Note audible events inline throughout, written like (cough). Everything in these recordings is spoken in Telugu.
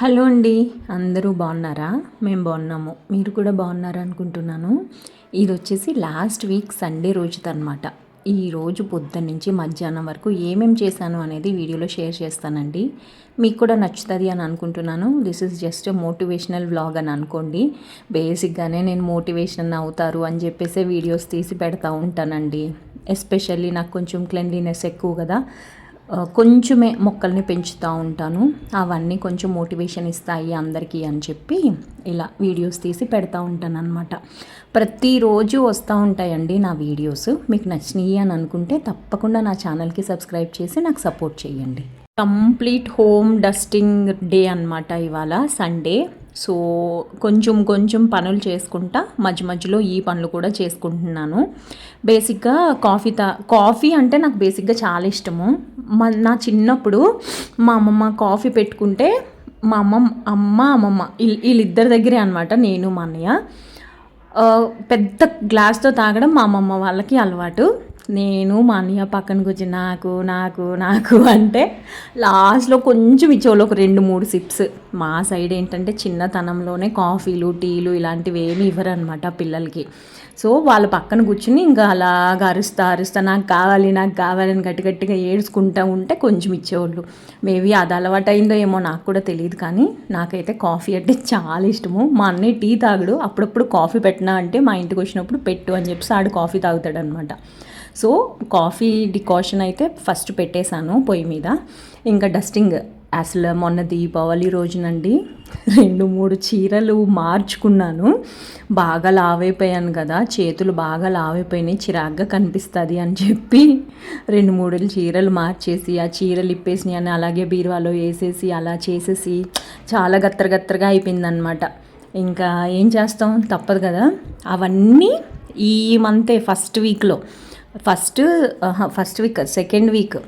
హలో అండి అందరూ బాగున్నారా? మేము బాగున్నాము. మీరు కూడా బాగున్నారా అనుకుంటున్నాను. ఇది వచ్చేసి లాస్ట్ వీక్ సండే రోజుది అనమాట ఈ రోజు పొద్దున్న నుంచి మధ్యాహ్నం వరకు ఏమేం చేశాను అనేది వీడియోలో షేర్ చేస్తానండి. మీకు కూడా నచ్చుతుంది అని అనుకుంటున్నాను. This is just motivational vlog అని అనుకోండి. బేసిక్గానే నేను మోటివేషన్ అవుతారు అని చెప్పేసి వీడియోస్ తీసి పెడతా ఉంటానండి. ఎస్పెషల్లీ నాకు కొంచెం క్లెన్లీనెస్ ఎక్కువ కదా. కొంచెమే మొక్కల్ని పెంచుతూ ఉంటాను. అవన్నీ కొంచెం మోటివేషన్ ఇస్తాయి అందరికీ అని చెప్పి ఇలా వీడియోస్ తీసి పెడతా ఉంటాను అనమాట ప్రతిరోజు వస్తూ ఉంటాయండి నా వీడియోస్. మీకు నచ్చినాయి అని అనుకుంటే తప్పకుండా నా ఛానల్కి సబ్స్క్రైబ్ చేసి నాకు సపోర్ట్ చేయండి. కంప్లీట్ హోమ్ డస్టింగ్ డే అనమాట ఇవాళ సండే. సో కొంచెం కొంచెం పనులు చేసుకుంటా మధ్య మధ్యలో ఈ పనులు కూడా చేసుకుంటున్నాను. బేసిక్గా కాఫీ తా కాఫీ అంటే నాకు బేసిక్గా చాలా ఇష్టము. మా నా చిన్నప్పుడు మా అమ్మమ్మ కాఫీ పెట్టుకుంటే మా అమ్మ అమ్మ అమ్మమ్మ వీళ్ళిద్దరి దగ్గరే అనమాట నేను మా అన్నయ్య. పెద్ద గ్లాస్తో తాగడం మా అమ్మమ్మ వాళ్ళకి అలవాటు. నేను మా అన్నయ్య పక్కన కూర్చొని నాకు నాకు నాకు అంటే లాస్ట్లో కొంచెం ఇచ్చేవాళ్ళు ఒక రెండు మూడు సిప్స్. మా సైడ్ ఏంటంటే చిన్నతనంలోనే కాఫీలు టీలు ఇలాంటివి ఏమి ఇవ్వరు అనమాట పిల్లలకి. సో వాళ్ళ పక్కన కూర్చుని ఇంకా అలాగా అరుస్తా అరుస్తా నాకు కావాలి నాకు కావాలని గట్టి గట్టిగా ఏడ్చుకుంటూ ఉంటే కొంచెం ఇచ్చేవాళ్ళు. మేబీ అది అలవాటు అయిందో ఏమో నాకు కూడా తెలియదు కానీ నాకైతే కాఫీ అంటే చాలా ఇష్టము. మా అన్నయ్య టీ తాగుడు అప్పుడప్పుడు కాఫీ పెట్టినా అంటే మా ఇంటికి వచ్చినప్పుడు పెట్టు అని చెప్పి ఆడు కాఫీ తాగుతాడు అనమాట సో కాఫీ డికాషన్ అయితే ఫస్ట్ పెట్టేశాను పొయ్యి మీద. ఇంకా డస్టింగ్ అసలు మొన్న దీపావళి రోజునండి రెండు మూడు చీరలు మార్చుకున్నాను. బాగా లావైపోయాను కదా చేతులు బాగా లావైపోయినాయి చిరాగ్గా కనిపిస్తుంది అని చెప్పి రెండు మూడు చీరలు మార్చేసి ఆ చీరలు ఇప్పేసి అని అలాగే బీరువాలో వేసేసి అలా చేసేసి చాలా గత్తర గత్తరగా అయిపోయిందనమాట ఇంకా ఏం చేస్తాం? తప్పదు కదా. అవన్నీ ఈ మంతే ఫస్ట్ వీక్లో. First first week second week.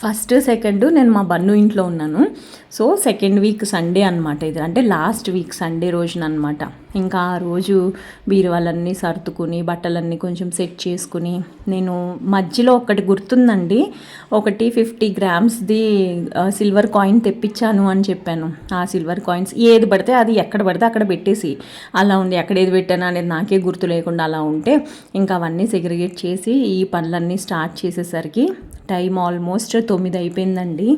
First second నేను మా బన్ను ఇంట్లో ఉన్నాను. సో సెకండ్ వీక్ సండే అనమాట ఇది. అంటే లాస్ట్ వీక్ సండే రోజున అనమాట ఇంకా ఆ రోజు బీరువాలన్నీ సర్దుకుని బట్టలన్నీ కొంచెం సెట్ చేసుకుని నేను మధ్యలో ఒకటి గుర్తుందండి. ఒకటి ఫిఫ్టీ గ్రామ్స్ది సిల్వర్ కాయిన్ తెప్పించాను అని చెప్పాను. ఆ సిల్వర్ కాయిన్స్ ఏది పడితే అది ఎక్కడ పడితే అక్కడ పెట్టేసి అలా ఉంది ఎక్కడ ఏది పెట్టాను అనేది నాకే గుర్తు లేకుండా అలా ఉంటే ఇంకా అవన్నీ సెగ్రిగేట్ చేసి ఈ పనులన్నీ స్టార్ట్ చేసేసరికి టైం ఆల్మోస్ట్ తొమ్మిది అయిపోయిందండి.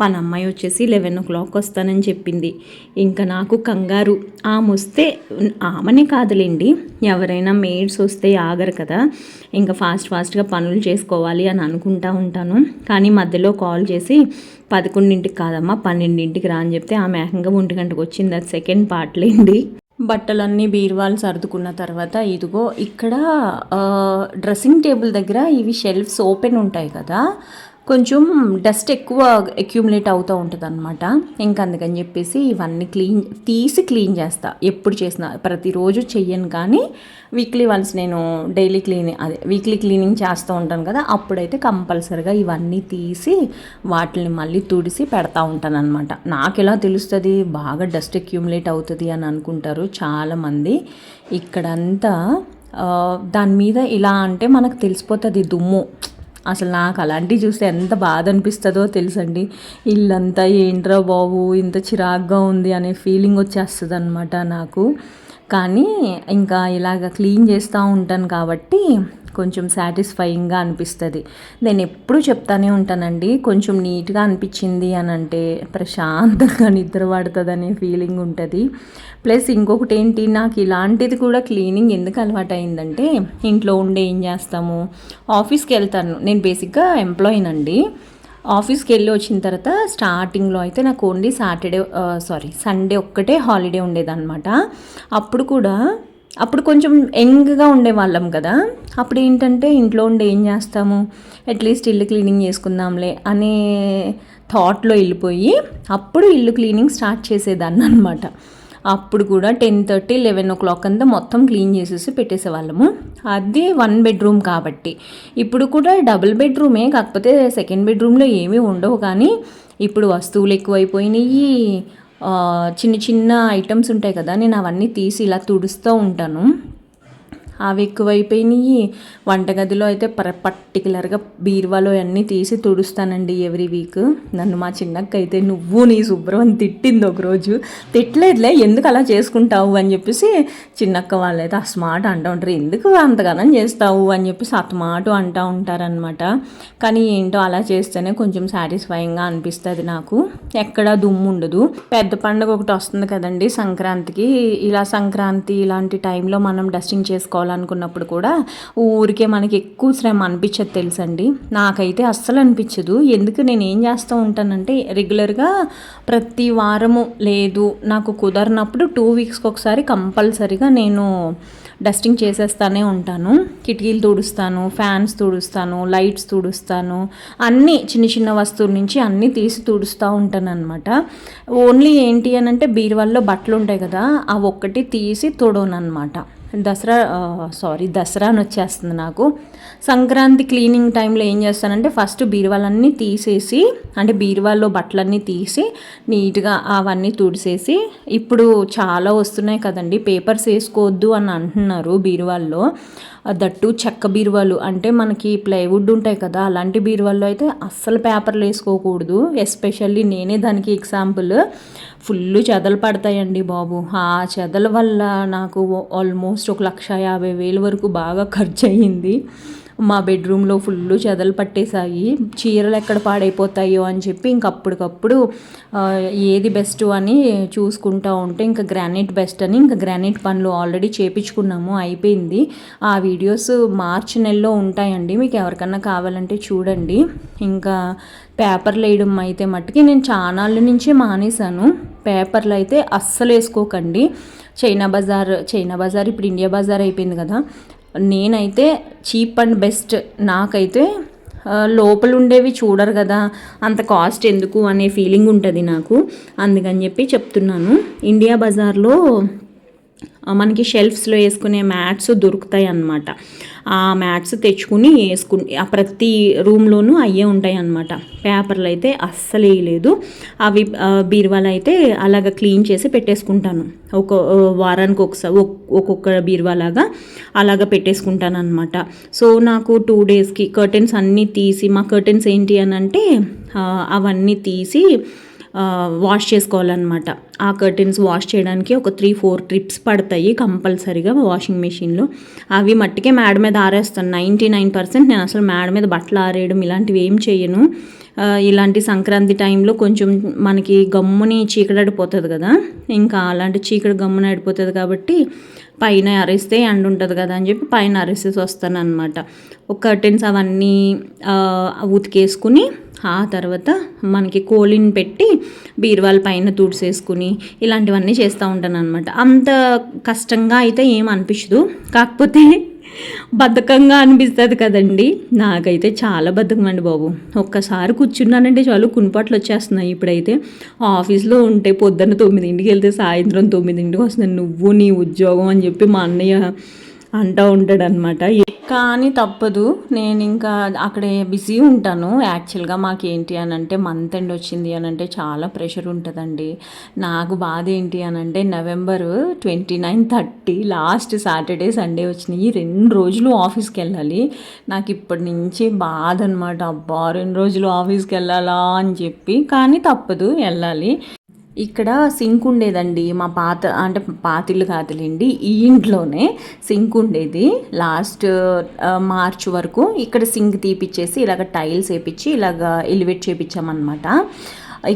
మన అమ్మాయి వచ్చేసి లెవెన్ ఓ క్లాక్ వస్తానని చెప్పింది. ఇంకా నాకు కంగారు. ఆమె వస్తే ఆమెనే కాదులేండి. ఎవరైనా మేడ్స్ వస్తే ఆగరు కదా. ఇంకా ఫాస్ట్ ఫాస్ట్గా పనులు చేసుకోవాలి అని అనుకుంటా ఉంటాను. కానీ మధ్యలో కాల్ చేసి పదకొండింటికి కాదమ్మా పన్నెండింటికి రా అని చెప్తే ఆమె ఏకంగా ఒంటి గంటకు వచ్చింది. అది సెకండ్ పార్ట్లేండి బట్టలన్నీ బీరువాలు సర్దుకున్న తర్వాత ఇదిగో ఇక్కడ డ్రెస్సింగ్ టేబుల్ దగ్గర ఇవి షెల్ఫ్స్ ఓపెన్ ఉంటాయి కదా. కొంచెం డస్ట్ ఎక్కువ అక్యూములేట్ అవుతూ ఉంటుంది అనమాట ఇంకా అందుకని చెప్పేసి ఇవన్నీ క్లీన్ తీసి క్లీన్ చేస్తా. ఎప్పుడు చేసిన ప్రతిరోజు చెయ్యను కానీ వీక్లీ వన్స్ నేను డైలీ క్లీనింగ్ అదే వీక్లీ క్లీనింగ్ చేస్తూ ఉంటాను కదా అప్పుడైతే కంపల్సరిగా ఇవన్నీ తీసి వాటిని మళ్ళీ తుడిసి పెడతా ఉంటాను అనమాట నాకు ఎలా తెలుస్తుంది? బాగా డస్ట్ అక్యూములేట్ అవుతుంది అని అనుకుంటారు చాలామంది. ఇక్కడంతా దాని మీద ఇలా అంటే మనకు తెలిసిపోతుంది దుమ్ము. అసలు నాకు అలాంటివి చూస్తే ఎంత బాధ అనిపిస్తుందో తెలుసండి. ఇల్లంతా ఏంట్రా బాబు ఇంత చిరాగ్గా ఉంది అనే ఫీలింగ్ వచ్చేస్తుంది అనమాట నాకు. కానీ ఇంకా ఇలాగ క్లీన్ చేస్తూ ఉంటాను కాబట్టి కొంచెం సాటిస్ఫైయింగ్గా అనిపిస్తుంది. నేను ఎప్పుడు చెప్తానే ఉంటానండి కొంచెం నీట్గా అనిపించింది అని అంటే ప్రశాంతంగా నిద్ర పడుతుందనే ఫీలింగ్ ఉంటుంది. ప్లస్ ఇంకొకటి ఏంటి నాకు ఇలాంటిది కూడా క్లీనింగ్ ఎందుకు అలవాటు అయిందంటే ఇంట్లో ఉండే ఏం చేస్తాము? ఆఫీస్కి వెళ్తాను. నేను బేసిక్గా ఎంప్లాయీనండి. ఆఫీస్కి వెళ్ళి వచ్చిన తర్వాత స్టార్టింగ్లో అయితే నాకు ఓన్లీ సాటర్డే సారీ సండే ఒక్కటే హాలిడే ఉండేదన్నమాట. అప్పుడు కూడా అప్పుడు కొంచెం యంగ్గా ఉండేవాళ్ళం కదా. అప్పుడు ఏంటంటే ఇంట్లో ఉండి ఏం చేస్తాము? అట్లీస్ట్ ఇల్లు క్లీనింగ్ చేసుకుందాంలే అనే థాట్లో వెళ్ళిపోయి అప్పుడు ఇల్లు క్లీనింగ్ స్టార్ట్ చేసేదాన్ని అనమాట అప్పుడు కూడా ten thirty eleven o'clock అంతా మొత్తం క్లీన్ చేసేసి పెట్టేసేవాళ్ళము. అది వన్ బెడ్రూమ్ కాబట్టి. ఇప్పుడు కూడా డబుల్ బెడ్రూమే కాకపోతే సెకండ్ బెడ్రూమ్లో ఏమీ ఉండవు కానీ ఇప్పుడు వస్తువులు ఎక్కువైపోయినాయి. చిన్న చిన్న ఐటమ్స్ ఉంటాయి కదా నేను అవన్నీ తీసి ఇలా తుడుస్తూ ఉంటాను. అవి ఎక్కువైపోయినాయి వంటగదిలో అయితే పర పర్టికులర్గా బీరువాలో అన్నీ తీసి తుడుస్తానండి ఎవ్రీ వీక్. నన్ను మా చిన్నక్క అయితే నువ్వు నీ శుభ్రం అని తిట్టింది ఒకరోజు. తిట్టలేదులే ఎందుకు అలా చేసుకుంటావు అని చెప్పేసి చిన్నక్క వాళ్ళైతే అస్మాట అంటూ ఉంటారు. ఎందుకు అంతగానం చేస్తావు అని చెప్పేసి అతమాట అంటూ ఉంటారనమాట కానీ ఏంటో అలా చేస్తేనే కొంచెం సాటిస్ఫైయింగ్గా అనిపిస్తుంది నాకు. ఎక్కడ దుమ్ము ఉండదు. పెద్ద పండుగ ఒకటి వస్తుంది కదండి సంక్రాంతికి. ఇలా సంక్రాంతి ఇలాంటి టైంలో మనం డస్టింగ్ చేసుకోవాలనుకున్నప్పుడు కూడా ఊరికే మనకి ఎక్కువ శ్రమ అనిపించదు తెలుసండి. నాకైతే అస్సలు అనిపించదు. ఎందుకు నేను ఏం చేస్తూ ఉంటానంటే రెగ్యులర్గా ప్రతి వారము లేదు నాకు కుదరినప్పుడు టూ వీక్స్కి ఒకసారి కంపల్సరిగా నేను డస్టింగ్ చేసేస్తానే ఉంటాను. కిటికీలు తుడుస్తాను ఫ్యాన్స్ తుడుస్తాను లైట్స్ తుడుస్తాను అన్నీ చిన్న చిన్న వస్తువుల నుంచి అన్నీ తీసి తుడుస్తూ ఉంటాను అనమాట ఓన్లీ ఏంటి అని అంటే బీరువాల్లో బట్టలు ఉంటాయి కదా అవి ఒక్కటి తీసి తొడవను అనమాట దసరా సారీ దసరా అని వచ్చేస్తుంది నాకు. సంక్రాంతి క్లీనింగ్ టైంలో ఏం చేస్తానంటే ఫస్ట్ బీరువాలన్నీ తీసేసి అంటే బీరువాల్లో బట్టలన్నీ తీసి నీట్గా అవన్నీ తుడిసేసి ఇప్పుడు చాలా వస్తున్నాయి కదండి పేపర్స్ వేసుకోవద్దు అని అంటున్నారు బీరువాల్లో. దట్టు చెక్క బీరువాలు అంటే మనకి ప్లైవుడ్ ఉంటాయి కదా అలాంటి బీరువాల్లో అయితే అస్సలు పేపర్లు వేసుకోకూడదు. ఎస్పెషల్లీ నేనే దానికి ఎగ్జాంపుల్. ఫుల్ చెదలు పడతాయండి బాబు. ఆ చెదల వల్ల నాకు ఆల్మోస్ట్ ఒక లక్ష యాభై వేలు వరకు బాగా ఖర్చు అయ్యింది మా బెడ్రూమ్లో ఫుల్ చెదలు పట్టేశాయి. చీరలు ఎక్కడ పాడైపోతాయో అని చెప్పి ఇంక అప్పటికప్పుడు ఏది బెస్ట్ అని చూసుకుంటా ఉంటే ఇంకా గ్రానైట్ బెస్ట్ అని ఇంకా గ్రానైట్ పనులు ఆల్రెడీ చేపించుకున్నాము అయిపోయింది. ఆ వీడియోస్ మార్చి నెలలో ఉంటాయండి. మీకు ఎవరికన్నా కావాలంటే చూడండి. ఇంకా పేపర్లు వేయడం అయితే మట్టుకి నేను చానాళ్ళ నుంచే మానేశాను. పేపర్లు అయితే అస్సలు వేసుకోకండి. చైనా బజార్ చైనా బజార్ ఇప్పుడు ఇండియా బజార్ అయిపోయింది కదా. నేనైతే చీప్ అండ్ బెస్ట్. నాకైతే లోపల ఉండేవి చూడరు కదా. అంత కాస్ట్ ఎందుకు అనే ఫీలింగ్ ఉంటుంది నాకు. అందుకని చెప్పి చెప్తున్నాను. ఇండియా బజార్లో మనకి షెల్ఫ్స్లో వేసుకునే మ్యాట్స్ దొరుకుతాయి అన్నమాట ఆ మ్యాట్స్ తెచ్చుకుని వేసుకు ఆ ప్రతి రూమ్లోనూ అయ్యే ఉంటాయి అన్నమాట పేపర్లు అయితే అస్సలు వేయలేదు. అవి బీరువాలు అయితే అలాగ క్లీన్ చేసి పెట్టేసుకుంటాను. ఒక వారానికి ఒకసారి ఒక్కొక్క బీరువాలాగా అలాగ పెట్టేసుకుంటాను అనమాట సో నాకు టూ డేస్కి కర్టెన్స్ అన్నీ తీసి మా కర్టెన్స్ ఏంటి అని అంటే అవన్నీ తీసి వాష్ చేసుకోవాలన్నమాట. ఆ కర్టెన్స్ వాష్ చేయడానికి ఒక త్రీ ఫోర్ ట్రిప్స్ పడతాయి కంపల్సరీగా వాషింగ్ మెషిన్లో అవి మట్టికే మేడ మీద ఆరేస్తాను. నైంటీ నైన్ పర్సెంట్ నేను అసలు మేడ మీద బట్టలు ఆరేయడం ఇలాంటివి ఏం చేయను. ఇలాంటి సంక్రాంతి టైంలో కొంచెం మనకి గమ్ముని చీకడడిపోతుంది కదా. ఇంకా అలాంటి చీకటి గమ్మున అడిపోతుంది కాబట్టి పైన అరిస్తే ఎండ ఉంటుంది కదా అని చెప్పి పైన అరిసేసి వస్తాను అనమాట ఒక కర్టెన్స్ అవన్నీ ఉతికేసుకుని ఆ తర్వాత మనకి కోలిని పెట్టి బీరువాల పైన తుడిసేసుకుని ఇలాంటివన్నీ చేస్తూ ఉంటాను అనమాట అంత కష్టంగా అయితే ఏం అనిపించదు. కాకపోతే బద్ధకంగా అనిపిస్తుంది కదండి. నాకైతే చాలా బద్ధకం అండి బాబు. ఒక్కసారి కూర్చున్నానంటే చాలు కునిపాట్లు వచ్చేస్తున్నాయి ఇప్పుడైతే. ఆఫీస్లో ఉంటే పొద్దున్న తొమ్మిదింటికి వెళ్తే సాయంత్రం తొమ్మిదింటికి వస్తుంది నువ్వు నీ ఉద్యోగం అని చెప్పి మా అన్నయ్య అంటూ ఉంటాడనమాట కానీ తప్పదు. నేను ఇంకా అక్కడే బిజీ ఉంటాను. యాక్చువల్గా మాకేంటి అని అంటే మంత్ ఎండ్ వచ్చింది అని అంటే చాలా ప్రెషర్ ఉంటుందండి. నాకు బాధ ఏంటి అని అంటే November twenty nine thirty last Saturday Sunday వచ్చినాయి. రెండు రోజులు ఆఫీస్కి వెళ్ళాలి. నాకు ఇప్పటి నుంచి బాధ అనమాట అబ్బా రెండు రోజులు ఆఫీస్కి వెళ్ళాలా అని చెప్పి. కానీ తప్పదు వెళ్ళాలి. ఇక్కడ సింక్ ఉండేదండి. మా పాత అంటే పాతిళ్ళు కాదులేండి ఈ ఇంట్లోనే సింక్ ఉండేది. లాస్ట్ మార్చ్ వరకు ఇక్కడ సింక్ తీపిచ్చేసి ఇలాగ టైల్స్ వేపించి ఇలాగ ఎలివేట్ చేపించామన్నమాట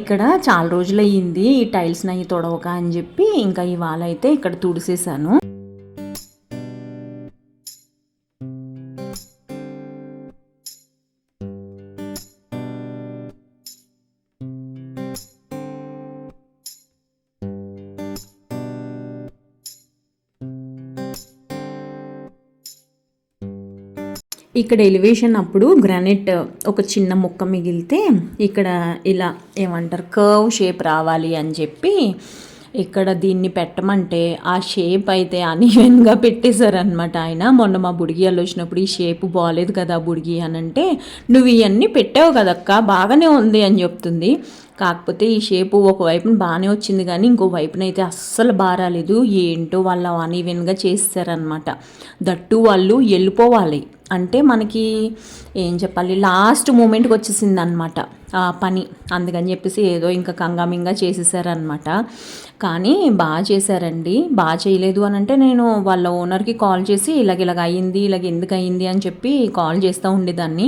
ఇక్కడ చాలా రోజులు అయ్యింది ఈ టైల్స్ నయ్యి తొడవక అని చెప్పి ఇంకా ఇవాళ అయితే ఇక్కడ తుడిసేసాను. ఇక్కడ ఎలివేషన్ అప్పుడు గ్రానైట్ ఒక చిన్న ముక్క మిగిలితే ఇక్కడ ఇలా ఏమంటారు కర్వ్ షేప్ రావాలి అని చెప్పి ఇక్కడ దీన్ని పెట్టమంటే ఆ షేప్ అయితే అన్ఈవెన్గా పెట్టేశారనమాట ఆయన. మొన్న మా బుడిగియాలు వచ్చినప్పుడు ఈ షేప్ బాగాలేదు కదా బుడిగి అని అంటే నువ్వు ఇవన్నీ పెట్టావు కదక్క బాగానే ఉంది అని చెప్తుంది. కాకపోతే ఈ షేపు ఒక వైపున బాగానే వచ్చింది కానీ ఇంకో వైపున అయితే అస్సలు బారాలేదు ఏంటో వాళ్ళు అన్ఈవెన్గా చేస్తారనమాట దట్టు వాళ్ళు వెళ్ళిపోవాలి. అంటే మనకి ఏం చెప్పాలి? లాస్ట్ మూమెంట్కి వచ్చేసింది అనమాట ఆ పని. అందుకని చెప్పేసి ఏదో ఇంకా కంగామింగా చేసేసారనమాట కానీ బాగా చేశారండి. బాగా చేయలేదు అని అంటే నేను వాళ్ళ ఓనర్కి కాల్ చేసి ఇలాగ ఇలాగ అయ్యింది ఇలాగ ఎందుకు అయ్యింది అని చెప్పి కాల్ చేస్తూ ఉండేదాన్ని.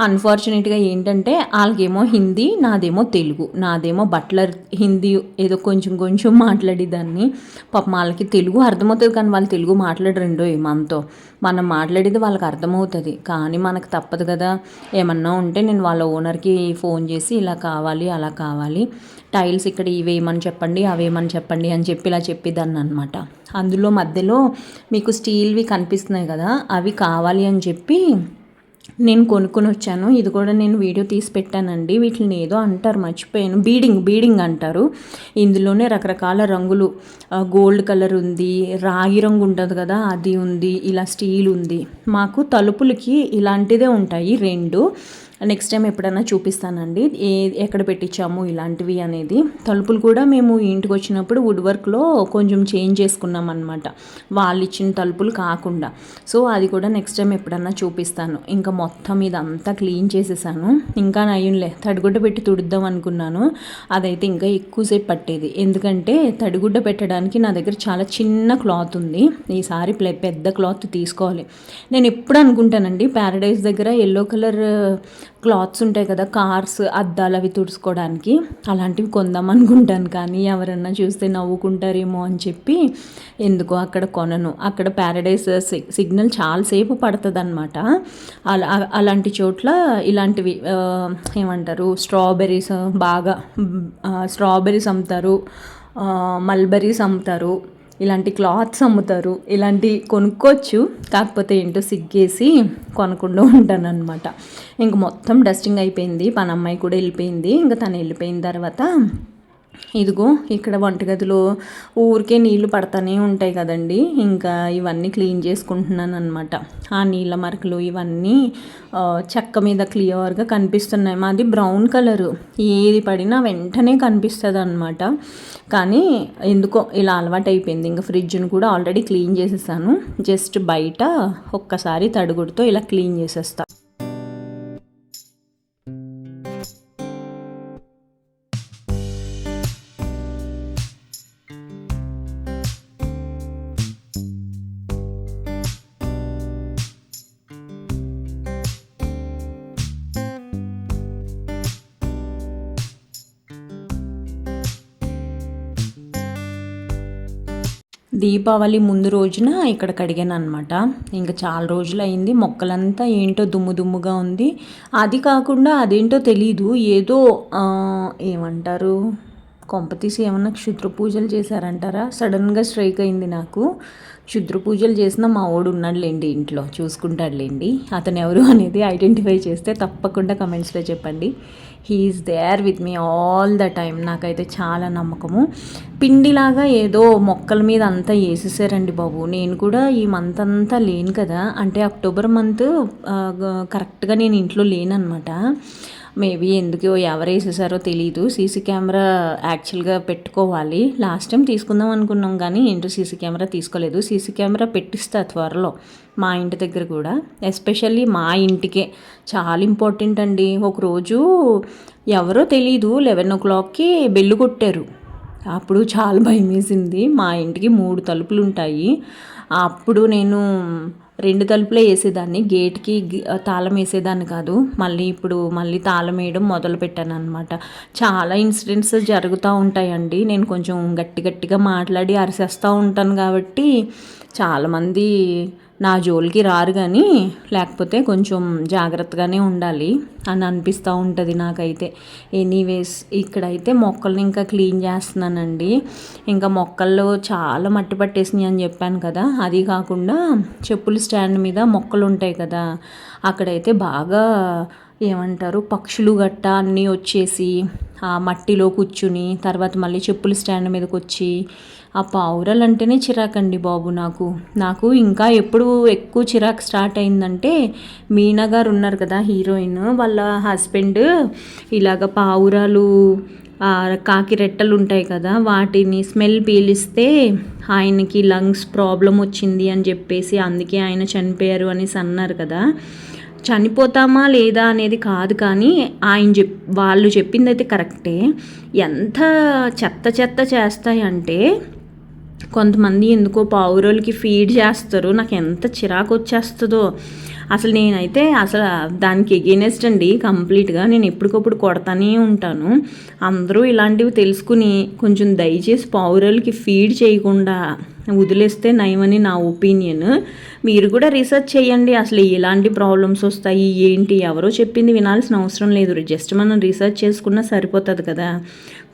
అన్ఫార్చునేట్గా ఏంటంటే వాళ్ళకేమో హిందీ నాదేమో తెలుగు. నాదేమో బట్లర్ హిందీ ఏదో కొంచెం కొంచెం మాట్లాడేదాన్ని. పాప వాళ్ళకి తెలుగు అర్థమవుతుంది కానీ వాళ్ళు తెలుగు మాట్లాడరండో మనతో మనం మాట్లాడేది వాళ్ళకి అర్థమవుతుంది. కానీ మనకు తప్పదు కదా. ఏమన్నా ఉంటే నేను వాళ్ళ ఓనర్కి ఫోన్ చేసి ఇలా కావాలి అలా కావాలి. టైల్స్ ఇక్కడ ఇవేమని చెప్పండి అవేమని చెప్పండి అని చెప్పి ఇలా చెప్పేదాన్ని అనమాట అందులో మధ్యలో మీకు స్టీల్వి కనిపిస్తున్నాయి కదా అవి కావాలి అని చెప్పి నేను కొనుక్కొని వచ్చాను. ఇది కూడా నేను వీడియో తీసి పెట్టానండి. వీటిని ఏదో అంటారు మర్చిపోయాను. బీడింగ్ బీడింగ్ అంటారు. ఇందులోనే రకరకాల రంగులు. గోల్డ్ కలర్ ఉంది రాగి రంగు ఉంటుంది కదా అది ఉంది ఇలా స్టీల్ ఉంది. మాకు తలుపులకి ఇలాంటిదే ఉంటాయి రెండు. నెక్స్ట్ టైం ఎప్పుడైనా చూపిస్తానండి. ఏ ఎక్కడ పెట్టించాము ఇలాంటివి అనేది. తలుపులు కూడా మేము ఇంటికి వచ్చినప్పుడు వుడ్ వర్క్లో కొంచెం చేంజ్ చేసుకున్నాం అనమాట వాళ్ళు ఇచ్చిన తలుపులు కాకుండా. సో అది కూడా నెక్స్ట్ టైం ఎప్పుడన్నా చూపిస్తాను. ఇంకా మొత్తం ఇదంతా క్లీన్ చేసేసాను. ఇంకా నయ్యంలే తడిగుడ్డ పెట్టి తుడుద్దాం అనుకున్నాను. అదైతే ఇంకా ఎక్కువసేపు పట్టేది. ఎందుకంటే తడిగుడ్డ పెట్టడానికి నా దగ్గర చాలా చిన్న క్లాత్ ఉంది. ఈసారి పెద్ద క్లాత్ తీసుకోవాలి. నేను ఎప్పుడు అనుకుంటానండి ప్యారడైజ్ దగ్గర ఎల్లో కలర్ క్లాత్స్ ఉంటాయి కదా కార్స్ అద్దాలు అవి తుడుచుకోవడానికి. అలాంటివి కొందాం అనుకుంటాను కానీ ఎవరన్నా చూస్తే నవ్వుకుంటారేమో అని చెప్పి ఎందుకో అక్కడ కొనను. అక్కడ ప్యారడైస్ సిగ్నల్ చాలాసేపు పడుతుంది అనమాట అలా అలాంటి చోట్ల ఇలాంటివి ఏమంటారు స్ట్రాబెర్రీస్ బాగా స్ట్రాబెర్రీస్ అమ్ముతారు మల్బెర్రీస్ అమ్ముతారు. ఇలాంటి క్లాత్స్ అమ్ముతారు. ఇలాంటి కొనుక్కోవచ్చు కాకపోతే ఏంటో సిగ్గేసి కొనకుండా ఉంటాను అనమాట ఇంక మొత్తం డస్టింగ్ అయిపోయింది. పనమ్మాయి కూడా వెళ్ళిపోయింది. ఇంకా తను వెళ్ళిపోయిన తర్వాత ఇదిగో ఇక్కడ వంటగదిలో ఊరికే నీళ్ళు పడతానే ఉంటాయి కదండి. ఇంకా ఇవన్నీ క్లీన్ చేసుకుంటున్నాను అనమాట ఆ నీళ్ళ మరకలు ఇవన్నీ చెక్క మీద క్లియర్గా కనిపిస్తున్నాయి. మాది బ్రౌన్ కలరు. ఏది పడినా వెంటనే కనిపిస్తుంది అనమాట కానీ ఎందుకో ఇలా అలవాటు అయిపోయింది. ఇంకా ఫ్రిడ్జ్ను కూడా ఆల్రెడీ క్లీన్ చేసేసాను. జస్ట్ బయట ఒక్కసారి తడుగుడితో ఇలా క్లీన్ చేసేస్తాను దీపావళి ముందు రోజున ఇక్కడ కడిగాను అనమాట ఇంకా చాలా రోజులు అయింది మొక్కలంతా ఏంటో దుమ్ము దుమ్ముగా ఉంది. అది కాకుండా అదేంటో తెలీదు. ఏదో ఏమంటారు? కొంపతీసి ఏమన్నా క్షుద్ర పూజలు చేశారంటారా? సడన్గా స్ట్రైక్ అయింది నాకు. క్షుద్ర పూజలు చేసిన మా ఓడు ఉన్నాడులేండి ఇంట్లో చూసుకుంటాడులేండి. అతను ఎవరు అనేది ఐడెంటిఫై చేస్తే తప్పకుండా కమెంట్స్లో చెప్పండి. He's there with me all the time నాకైతే చాలా నమ్మకము. పిండిలాగా ఏదో మొక్కల మీద అంతా వేసేసారండి బాబు. నేను కూడా ఈ మంత్ అంతా లేను కదా. అంటే అక్టోబర్ మంత్ కరెక్ట్గా నేను ఇంట్లో లేనమాట మేబీ ఎందుకు ఎవరు వేసేసారో తెలియదు సీసీ కెమెరా యాక్చువల్గా పెట్టుకోవాలి. లాస్ట్ టైం తీసుకుందాం అనుకున్నాం కానీ ఏంటో సీసీ కెమెరా తీసుకోలేదు. సీసీ కెమెరా పెట్టిస్తా త్వరలో మా ఇంటి దగ్గర కూడా. ఎస్పెషల్లీ మా ఇంటికే. చాలా ఇంపార్టెంట్ అండి. ఒకరోజు ఎవరో తెలీదు. లెవెన్ ఓ క్లాక్కి బెల్లు కొట్టారు. అప్పుడు చాలా భయం వేసింది మా ఇంటికి మూడు తలుపులు ఉంటాయి అప్పుడు నేను రెండు తలుపులే వేసేదాన్ని. గేట్కి తాళం వేసేదాన్ని కాదు. మళ్ళీ ఇప్పుడు మళ్ళీ తాళం వేయడం మొదలు పెట్టాను అనమాట చాలా ఇన్సిడెంట్స్ జరుగుతూ ఉంటాయండి. నేను కొంచెం గట్టి గట్టిగా మాట్లాడి అరిసేస్తూ ఉంటాను కాబట్టి చాలామంది నా జోలికి రారు కానీ లేకపోతే కొంచెం జాగ్రత్తగానే ఉండాలి అని అనిపిస్తూ ఉంటుంది నాకైతే. ఎనీవేస్ ఇక్కడైతే మొక్కల్ని ఇంకా క్లీన్ చేస్తున్నానండి. ఇంకా మొక్కల్లో చాలా మట్టి పట్టేసినాయి అని చెప్పాను కదా. అది కాకుండా చెప్పుల స్టాండ్ మీద మొక్కలు ఉంటాయి కదా. అక్కడైతే బాగా ఏమంటారు పక్షులు గట్ట అన్నీ వచ్చేసి ఆ మట్టిలో కూర్చుని తర్వాత మళ్ళీ చెప్పుల స్టాండ్ మీదకి వచ్చి ఆ పావురాలు అంటేనే చిరాకండి బాబు నాకు. నాకు ఇంకా ఎప్పుడు ఎక్కువ చిరాకు స్టార్ట్ అయిందంటే మీనా గారు ఉన్నారు కదా హీరోయిన్. వాళ్ళ హస్బెండ్ ఇలాగ పావురాలు కాకిరెట్టలు కాకి రెట్టలు ఉంటాయి కదా వాటిని స్మెల్ పీలిస్తే ఆయనకి లంగ్స్ ప్రాబ్లం వచ్చింది అని చెప్పేసి అందుకే ఆయన చనిపోయారు అనేసి అన్నారు కదా. చనిపోతామా లేదా అనేది కాదు కానీ ఆయన చెప్ వాళ్ళు చెప్పింది అయితే కరెక్టే. ఎంత చెత్త చెత్త చేస్తాయంటే కొంతమంది ఎందుకో పావురోలకి ఫీడ్ చేస్తారు. నాకు ఎంత చిరాకు వచ్చేస్తుందో అసలు నేనైతే అసలు దానికి ఎగెనెస్ట్ అండి కంప్లీట్గా. నేను ఎప్పటికప్పుడు కొడతానే ఉంటాను. అందరూ ఇలాంటివి తెలుసుకుని కొంచెం దయచేసి పావురాలకి ఫీడ్ చేయకుండా వదిలేస్తే నయమని నా ఒపీనియన్ మీరు కూడా రీసెర్చ్ చేయండి అసలు ఎలాంటి ప్రాబ్లమ్స్ వస్తాయి ఏంటి ఎవరో చెప్పింది వినాల్సిన అవసరం లేదు. జస్ట్ మనం రీసెర్చ్ చేసుకున్నా సరిపోతుంది కదా.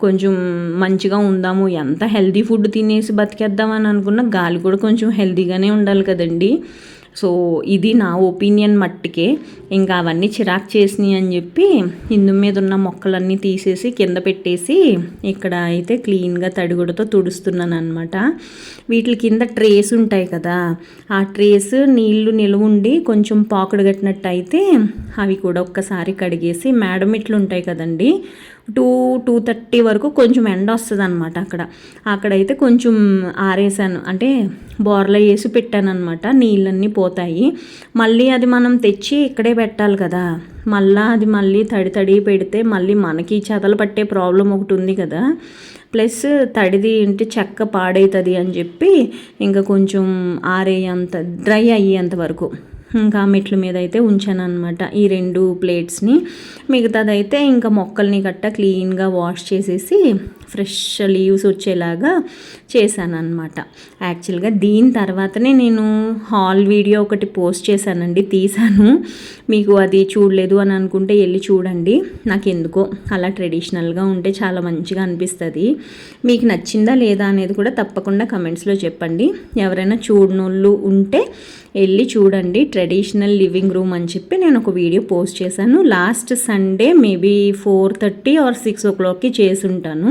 కొంచెం మంచిగా ఉందాము ఎంత హెల్దీ ఫుడ్ తినేసి బతికేద్దామని అనుకున్న గాలి కూడా కొంచెం హెల్దీగానే ఉండాలి కదండి. సో ఇది నా ఒపీనియన్ మట్టికే. ఇంకా అవన్నీ చిరాకు చేసినాయి అని చెప్పి ఇందు మీద ఉన్న మొక్కలన్నీ తీసేసి కింద పెట్టేసి ఇక్కడ అయితే క్లీన్గా తడిగుడతో తుడుస్తున్నాను అనమాట వీటి కింద ట్రేస్ ఉంటాయి కదా ఆ ట్రేస్ నీళ్ళు నిలువుండి కొంచెం పాకుడు కట్టినట్టు అయితే అవి కూడా ఒక్కసారి కడిగేసి మేడం ఇట్లు ఉంటాయి కదండి టూ టూ థర్టీ వరకు కొంచెం ఎండ వస్తుంది అనమాట అక్కడ. అక్కడైతే కొంచెం ఆరేసాను. అంటే బోర్లో వేసి పెట్టాను అనమాట నీళ్ళన్నీ పోతాయి. మళ్ళీ అది మనం తెచ్చి ఇక్కడే పెట్టాలి కదా. మళ్ళీ అది మళ్ళీ తడి తడి పెడితే మళ్ళీ మనకి చెదలు పట్టే ప్రాబ్లం ఒకటి ఉంది కదా. ప్లస్ తడిది ఇంటి చెక్క పాడవుతుంది అని చెప్పి ఇంకా కొంచెం ఆరేయంత డ్రై అయ్యేంత వరకు. ఇంకా మెట్ల మీద అయితే ఉంచాను అనమాట ఈ రెండు ప్లేట్స్ని మిగతాదైతే ఇంకా మొక్కల్ని గట్ట క్లీన్గా వాష్ చేసేసి ఫ్రెష్ లీవ్స్ వచ్చేలాగా చేశాను అనమాట యాక్చువల్గా దీని తర్వాతనే నేను హాల్ వీడియో ఒకటి పోస్ట్ చేశానండి తీసాను మీకు అది చూడలేదు అని అనుకుంటే వెళ్ళి చూడండి. నాకు ఎందుకో అలా ట్రెడిషనల్గా ఉంటే చాలా మంచిగా అనిపిస్తుంది. మీకు నచ్చిందా లేదా అనేది కూడా తప్పకుండా కమెంట్స్లో చెప్పండి. ఎవరైనా చూడనోళ్ళు ఉంటే వెళ్ళి చూడండి. ట్రెడిషనల్ లివింగ్ రూమ్ అని చెప్పి నేను ఒక వీడియో పోస్ట్ చేశాను. Last Sunday maybe four thirty or six ఓ క్లాక్కి చేసి ఉంటాను.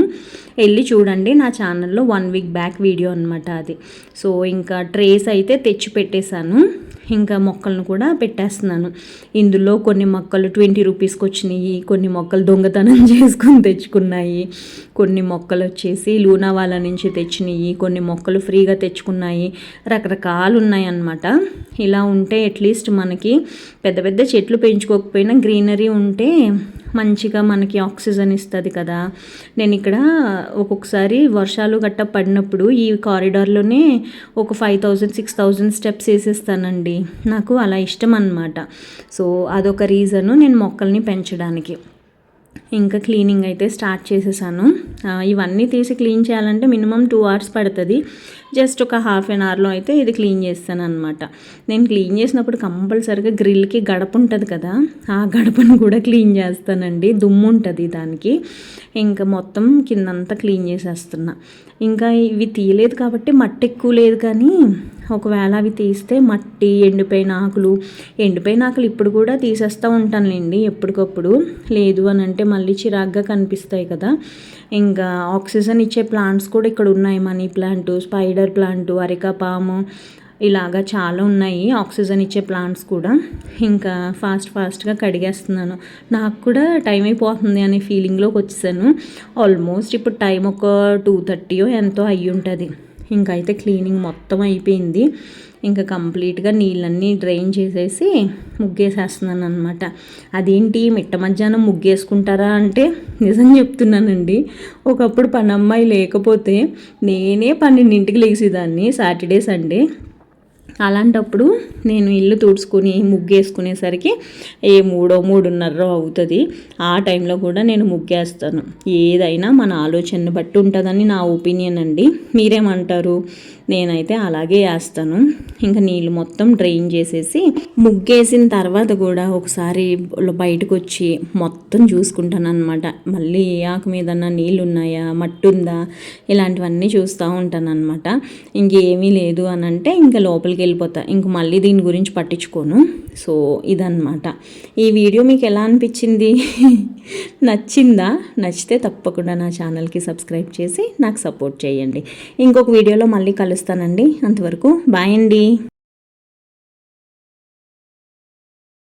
వెళ్ళి చూడండి నా ఛానల్లో వన్ వీక్ బ్యాక్ వీడియో అనమాట అది. సో ఇంకా ట్రేస్ అయితే తెచ్చి పెట్టేశాను ఇంకా మొక్కలను కూడా పెట్టేస్తున్నాను. ఇందులో కొన్ని మొక్కలు ట్వంటీ రూపీస్కి వచ్చినాయి కొన్ని మొక్కలు దొంగతనం (laughs) చేసుకుని తెచ్చుకున్నాయి కొన్ని మొక్కలు వచ్చేసి లూనా వాళ్ళ నుంచి తెచ్చినాయి కొన్ని మొక్కలు ఫ్రీగా తెచ్చుకున్నాయి రకరకాలు ఉన్నాయి అన్నమాట ఇలా ఉంటే అట్లీస్ట్ మనకి పెద్ద పెద్ద చెట్లు పెంచుకోకపోయినా గ్రీనరీ ఉంటే మంచిగా మనకి ఆక్సిజన్ ఇస్తుంది కదా. నేను ఇక్కడ ఒక్కొక్కసారి వర్షాలు గట్ట పడినప్పుడు ఈ కారిడార్లోనే ఒక five thousand six thousand steps వేసేస్తానండి. నాకు అలా ఇష్టం అనమాట సో అదొక రీజను నేను మొక్కల్ని పెంచడానికి. ఇంకా క్లీనింగ్ అయితే స్టార్ట్ చేసేసాను. ఇవన్నీ తీసి క్లీన్ చేయాలంటే మినిమం టూ అవర్స్ పడుతుంది. జస్ట్ ఒక హాఫ్ అన్ అవర్లో అయితే ఇది క్లీన్ చేస్తాను అనమాట నేను క్లీన్ చేసినప్పుడు కంపల్సరీగా గ్రిల్కి గడప ఉంటుంది కదా ఆ గడపను కూడా క్లీన్ చేస్తానండి. దుమ్ము ఉంటుంది దానికి. ఇంకా మొత్తం కిందంతా క్లీన్ చేసేస్తున్నా. ఇంకా ఇవి తీయలేదు కాబట్టి మట్టి ఎక్కువ లేదు కానీ ఒకవేళ అవి తీస్తే మట్టి ఎండిపోయిన ఆకులు ఎండిపోయిన ఆకులు ఇప్పుడు కూడా తీసేస్తూ ఉంటానులేండి ఎప్పటికప్పుడు. లేదు అని అంటే మళ్ళీ చిరాగ్గా కనిపిస్తాయి కదా. ఇంకా ఆక్సిజన్ ఇచ్చే ప్లాంట్స్ కూడా ఇక్కడ ఉన్నాయి. Money plant spider plant areca palm ఇలాగా చాలా ఉన్నాయి. ఆక్సిజన్ ఇచ్చే ప్లాంట్స్ కూడా. ఇంకా ఫాస్ట్ ఫాస్ట్గా కడిగేస్తున్నాను. నాకు కూడా టైం అయిపోతుంది అనే ఫీలింగ్లోకి వచ్చేసాను. ఆల్మోస్ట్ ఇప్పుడు టైం ఒక టూ థర్టీయో ఎంతో అయ్యి ఉంటుంది ఇంకైతే అయితే క్లీనింగ్ మొత్తం అయిపోయింది. ఇంకా కంప్లీట్గా నీళ్ళన్నీ డ్రైన్ చేసేసి ముగ్గేసేస్తున్నాను అనమాట అదేంటి మిట్ట మధ్యాహ్నం ముగ్గేసుకుంటారా అంటే నిజం చెప్తున్నానండి. ఒకప్పుడు పనమ్మాయి లేకపోతే నేనే పన్నెండింటికి లేచేదాన్ని సాటర్డే సండే. అలాంటప్పుడు నేను ఇల్లు తుడుచుకొని ముగ్గేసుకునేసరికి ఏ మూడో మూడున్నర అవుతుంది. ఆ టైంలో కూడా నేను ముగ్గేస్తాను. ఏదైనా మన ఆలోచనను బట్టి ఉంటుందని నా ఒపీనియన్ అండి. మీరేమంటారు? నేనైతే అలాగే వేస్తాను ఇంకా నీళ్ళు మొత్తం డ్రైన్ చేసేసి ముగ్గేసిన తర్వాత కూడా ఒకసారి బయటకు వచ్చి మొత్తం చూసుకుంటాను అనమాట మళ్ళీ ఏ ఆకు మీద నీళ్ళు ఉన్నాయా మట్టి ఉందా ఇలాంటివన్నీ చూస్తూ ఉంటాను అనమాట ఇంకేమీ లేదు అని అంటే ఇంకా లోపలికి వెళ్ళిపోతా. ఇంక మళ్ళీ దీని గురించి పట్టించుకోను. సో ఇదన్నమాట. ఈ వీడియో మీకు ఎలా అనిపించింది? (laughs) నచ్చిందా? నచ్చితే తప్పకుండా నా ఛానల్కి సబ్స్క్రైబ్ చేసి నాకు సపోర్ట్ చేయండి. ఇంకొక వీడియోలో మళ్ళీ కలుస్తానండి. అంతవరకు బాయ్ అండి.